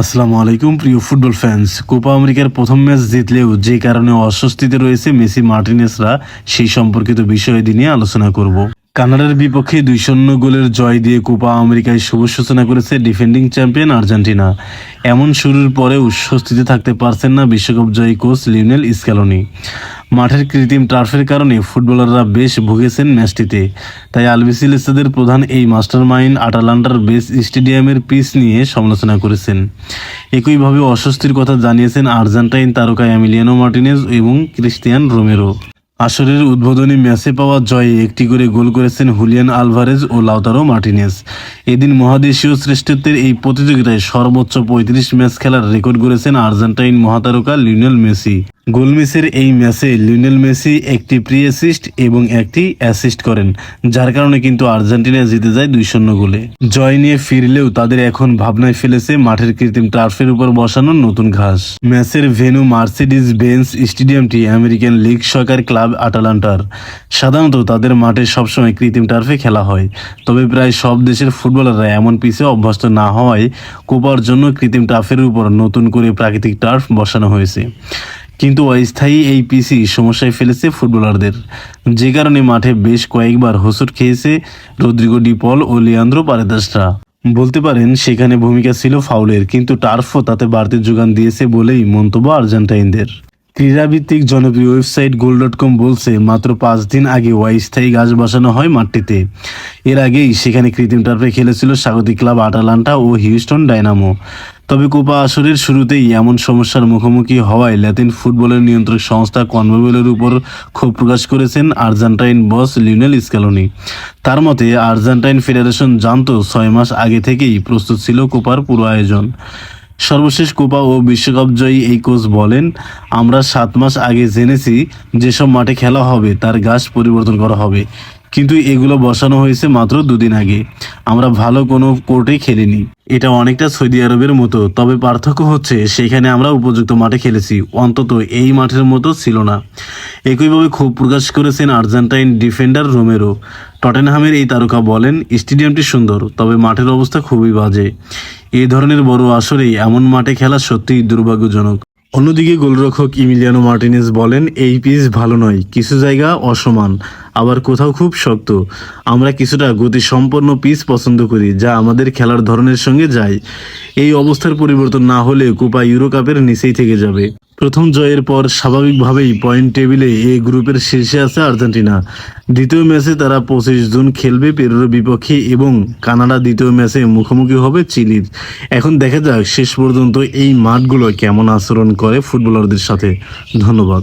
আসসালামু আলাইকুম, প্রিয় ফুটবল ফ্যান্স কোপা আমেরিকার প্রথম ম্যাচ জিতলেও যে কারণে অস্বস্তিতে রয়েছে মেসি মার্টিনেসরা, সেই সম্পর্কিত বিষয়ে নিয়ে আলোচনা করব। কানাডার বিপক্ষে দুই শূন্য গোলের জয় দিয়ে কোপা আমেরিকায় শুভ সূচনা করেছে ডিফেন্ডিং চ্যাম্পিয়ন আর্জেন্টিনা। এমন শুরুর পরেও স্বস্তিতে থাকতে পারছেন না বিশ্বকাপ জয়ী কোচ লিওনেল স্ক্যালোনি। মাঠের কৃত্রিম টার্ফের কারণে ফুটবলাররা বেশ ভুগেছেন ম্যাচটিতে। তাই আলবিসিলেস্তাদের প্রধান এই মাস্টার মাইন্ড আটালান্টার বেস স্টেডিয়ামের পিচ নিয়ে সমালোচনা করেছেন। একইভাবে অস্বস্তির কথা জানিয়েছেন আর্জেন্টাইন তারকা এমিলিয়ানো মার্টিনেজ এবং ক্রিস্টিয়ান রোমেরো। আসরের উদ্বোধনী ম্যাচে পাওয়া জয়ে একটি করে গোল করেছেন হুলিয়ান আলভারেজ ও লাউতারো মার্টিনেস। এদিন মহাদেশীয় শ্রেষ্ঠত্বের এই প্রতিযোগিতায় সর্বোচ্চ পঁয়ত্রিশ ম্যাচ খেলার রেকর্ড করেছেন আর্জেন্টাইন মহাতারকা লিওনেল মেসি। গোল মিসের এই ম্যাচে লিওনেল মেসি একটি প্রি অ্যাসিস্ট এবং একটি অ্যাসিস্ট করেন, যার কারণে কিন্তু আর্জেন্টিনা জিতে যায় দুই শূন্য গোলে। জয় নিয়ে ফিরলেও তাদের এখন ভাবনায় ফেলেছে মাঠের কৃত্রিম টার্ফের উপর বসানো নতুন ঘাস। ম্যাচের ভেনু মার্সিডিজ বেঞ্চ স্টেডিয়ামটি আমেরিকান লিগ সরকার ক্লাব আটালান্টার। সাধারণত তাদের মাঠে সবসময় কৃত্রিম টার্ফে খেলা হয়, তবে প্রায় সব দেশের ফুটবলাররা এমন পিচে অভ্যস্ত না হওয়ায় কোপার জন্য কৃত্রিম টার্ফের উপর নতুন করে প্রাকৃতিক টার্ফ বসানো হয়েছে। কিন্তু অস্থায়ী এই পিসি সমস্যায় ফেলেছে ফুটবলারদের। যে কারণে মাঠে বেশ কয়েকবার হোঁচট খেয়েছে রদ্রিগো ডিপল ও লিয়ান্দ্রো পারেদাসরা। বলতে পারেন, সেখানে ভূমিকা ছিল ফাউলের, কিন্তু টার্ফও তাতে বাড়তি যোগান দিয়েছে বলেই মন্তব্য আর্জেন্টাইনদের। ক্রীড়াভিত্তিক জনপ্রিয় ওয়েবসাইট গোল ডট কম বলছে, মাত্র পাঁচ দিন আগে অস্থায়ী গাছ বসানো হয় মাঠটিতে। এর আগেই সেখানে কৃত্রিম টার্ফে খেলেছিল স্বাগতিক ক্লাব আটালান্টা ও হিউস্টন ডায়নামো। তবে কোপা আসরের শুরুতেই এমন সমস্যার মুখোমুখি হওয়ায় ল্যাতিন ফুটবলের নিয়ন্ত্রক সংস্থা কনমেবলের উপর ক্ষোভ প্রকাশ করেছেন আর্জেন্টাইন বস লিওনেল স্ক্যালোনি তার মতে, আর্জেন্টাইন ফেডারেশন জানত ছয় মাস আগে থেকেই প্রস্তুত ছিল কোপার পুরো আয়োজন। সর্বশেষ কোপা ও বিশ্বকাপ জয়ী এই কোচ বলেন, আমরা সাত মাস আগে জেনেছি যেসব মাঠে খেলা হবে, তার গাছ পরিবর্তন করা হবে। কিন্তু এগুলো বসানো হয়েছে মাত্র দুদিন আগে। আমরা ভালো কোনো কোর্টে খেলিনি। এটা অনেকটা সৌদি আরবের মতো, তবে পার্থক্য হচ্ছে সেখানে আমরা উপযুক্ত মাঠে খেলেছি, অন্তত এই মাঠের মতো ছিল না। একইভাবে ক্ষোভ প্রকাশ করেছেন আর্জেন্টাইন ডিফেন্ডার রোমেরো। টটেনহামের এই তারকা বলেন, স্টেডিয়ামটি সুন্দর, তবে মাঠের অবস্থা খুবই বাজে। এই ধরনের বড় আসরেই এমন মাঠে খেলা সত্যিই দুর্ভাগ্যজনক। অন্যদিকে গোলরক্ষক ইমিলিয়ানো মার্টিনেস বলেন, এই পিচ ভালো নয়, কিছু জায়গা অসমান। আবার কোথাও খুব শক্ত। আমরা কিছুটা গতি সম্পন্ন পিচ পছন্দ করি, যা আমাদের খেলার ধরনের সঙ্গে যায়। এই অবস্থার পরিবর্তন না হলে কোপা ইউরো কাপের নিচেই থেকে যাবে। প্রথম জয়ের পর স্বাভাবিকভাবেই পয়েন্ট টেবিলে এ গ্রুপের শীর্ষে আছে আর্জেন্টিনা। দ্বিতীয় ম্যাচে তারা পঁচিশ জুন খেলবে পেরুর বিপক্ষে এবং কানাডা দ্বিতীয় ম্যাচে মুখোমুখি হবে চিলির। এখন দেখা যাক শেষ পর্যন্ত এই মাঠগুলো কেমন আচরণ করে ফুটবলারদের সাথে। ধন্যবাদ।